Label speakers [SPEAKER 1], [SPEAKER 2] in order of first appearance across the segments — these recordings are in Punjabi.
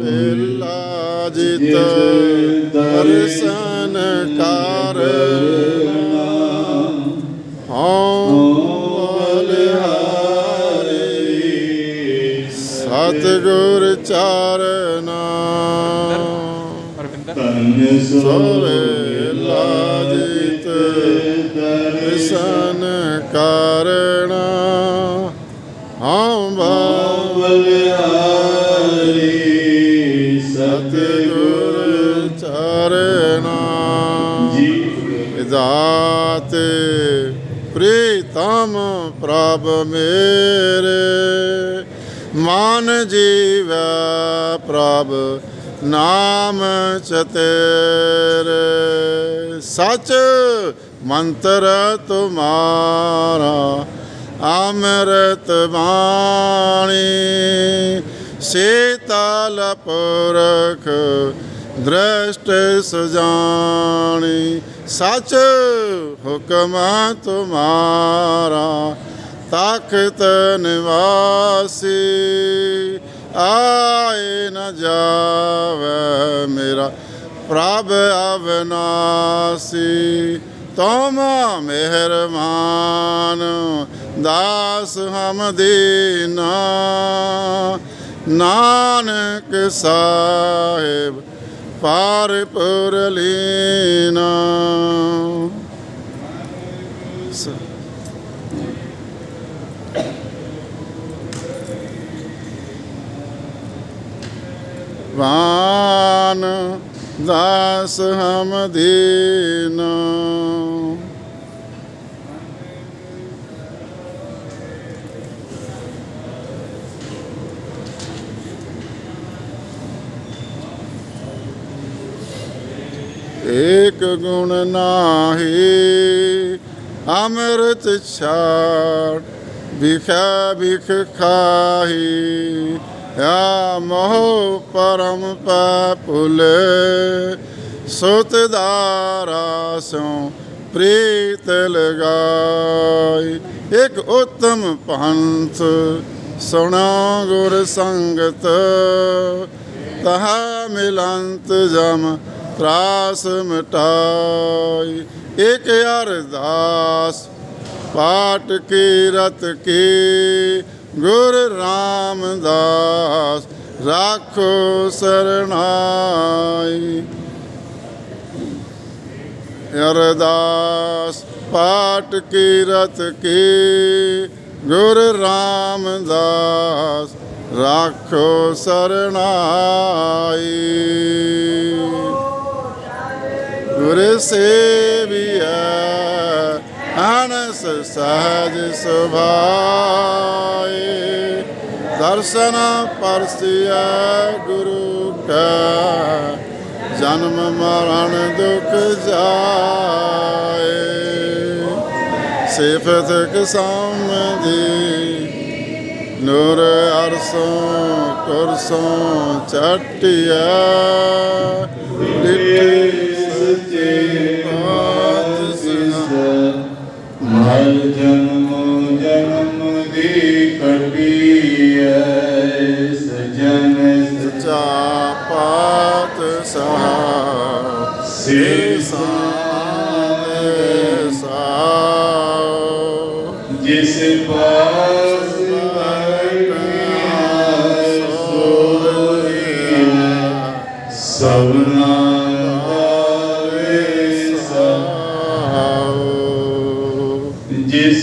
[SPEAKER 1] ਵੇਲਾ ਜਿਤ ਦਰਸ਼ਨ ਕਰ। ਸਤਿਗੁਰ ਚਰਨਾ।
[SPEAKER 2] ਅਰਵਿੰਦਰ।
[SPEAKER 3] ਤਨ
[SPEAKER 1] ਸੋਵੇਲਾ ਜਿਤ ਦਰਸ਼ਨ ਕਰਨਾ। ਵਿਦਾਤ ਪ੍ਰੀਤਮ ਪ੍ਰਭ ਮੇਰੇ। ਮਨ ਜੀਵ ਪ੍ਰਭ ਨਾਮ ਚਤੇਰੇ ਸਚ ਮੰਤਰ ਤੁਮਾਰਾ, ਅਮਰਤ ਬਾਣੀ। ਸੀਤਲ ਪੁਰਖ ਦ੍ਰਸ਼ਟ ਸੁਜਾਨੀ ਸੱਚ ਹੁਕਮ ਤੁਮਾਰਾ, ਤਾਕਤ ਨਿਵਾਸੀ, ਆਏ ਨ ਜਾਵੇ ਮੇਰਾ ਪ੍ਰਭ ਅਵਨਾਸੀ। ਤੁਮ ਮਿਹਰਬਾਨ, ਦਾਸ ਹਮ ਦੀਨਾ, ਨਾਨਕ ਸਾਹਿਬ ਪਾਰ ਪੁਰਲੀਨਾ ਸ- ਵਾਨ ਦਾਸ ਹਮ ਦੀਨਾ। ਏਕ ਗੁਣ ਨਾਹੀ, ਅੰਮ੍ਰਿਤ ਛਾੜ, ਵਿਖਾ ਵਿਖ ਖਾਹੀ। ਆ ਮੋਹ ਪਰਮ ਪਾਪੁਲੇ ਸੁਤ ਦਾਰਾ ਸੋ ਪ੍ਰੀਤ ਲਗਾਈ। ਇੱਕ ਉਤਮ ਪੰਥ ਸੁਣਾ ਗੁਰ ਸੰਗਤ, ਤਹਾ ਮਿਲੰਤ ਜਮ ਤਰਾਸ ਮਿਟਾਈ ਇਕ ਅਰਦਾਸ ਪਾਟ ਕੀਰਤ ਕੀ, ਗੁਰ ਰਾਮਦਾਸ, ਰਾਖੋ ਸਰਣਾਈ। ਅਰਦਾਸ ਪਾਟ ਕੀਰਤ ਕੀ, ਗੁਰ ਰਾਮਦਾਸ, ਰਾਖੋ ਸਰਣਾਈ। ਗੁਰ ਸੇਵੀਐ, ਅਨਸ ਸਹਜ ਸੁਭਾਏ। ਦਰਸ਼ਨ ਪਰਸਿਐ ਗੁਰੂ ਕਾ, ਜਨਮ ਮਰਨ ਦੁਖ ਜਾਏ। ਸਿਫਤ ਕਸਮਦੀ ਨੂਰ ਅਰਸੋਂ ਕੁਰਸੋਂ ਚਟਿਆ ਡਿਠੇ
[SPEAKER 3] ਮਰ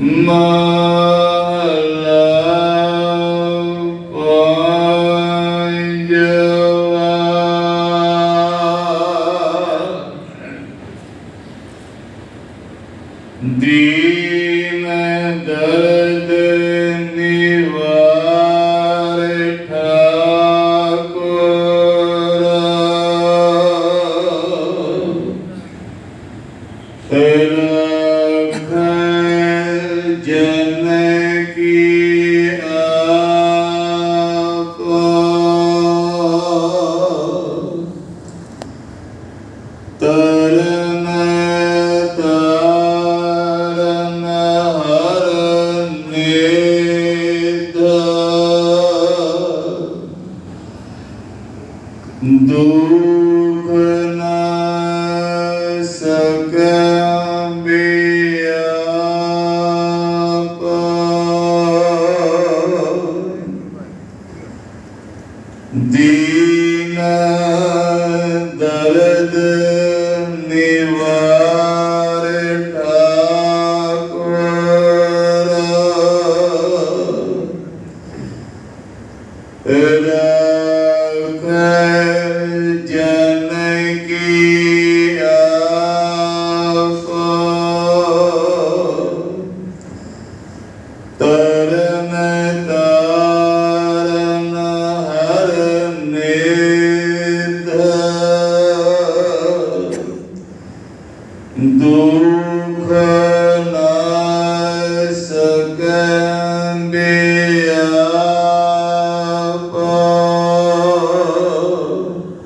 [SPEAKER 3] The ਦੁਖ ਨਾ ਦੁਖ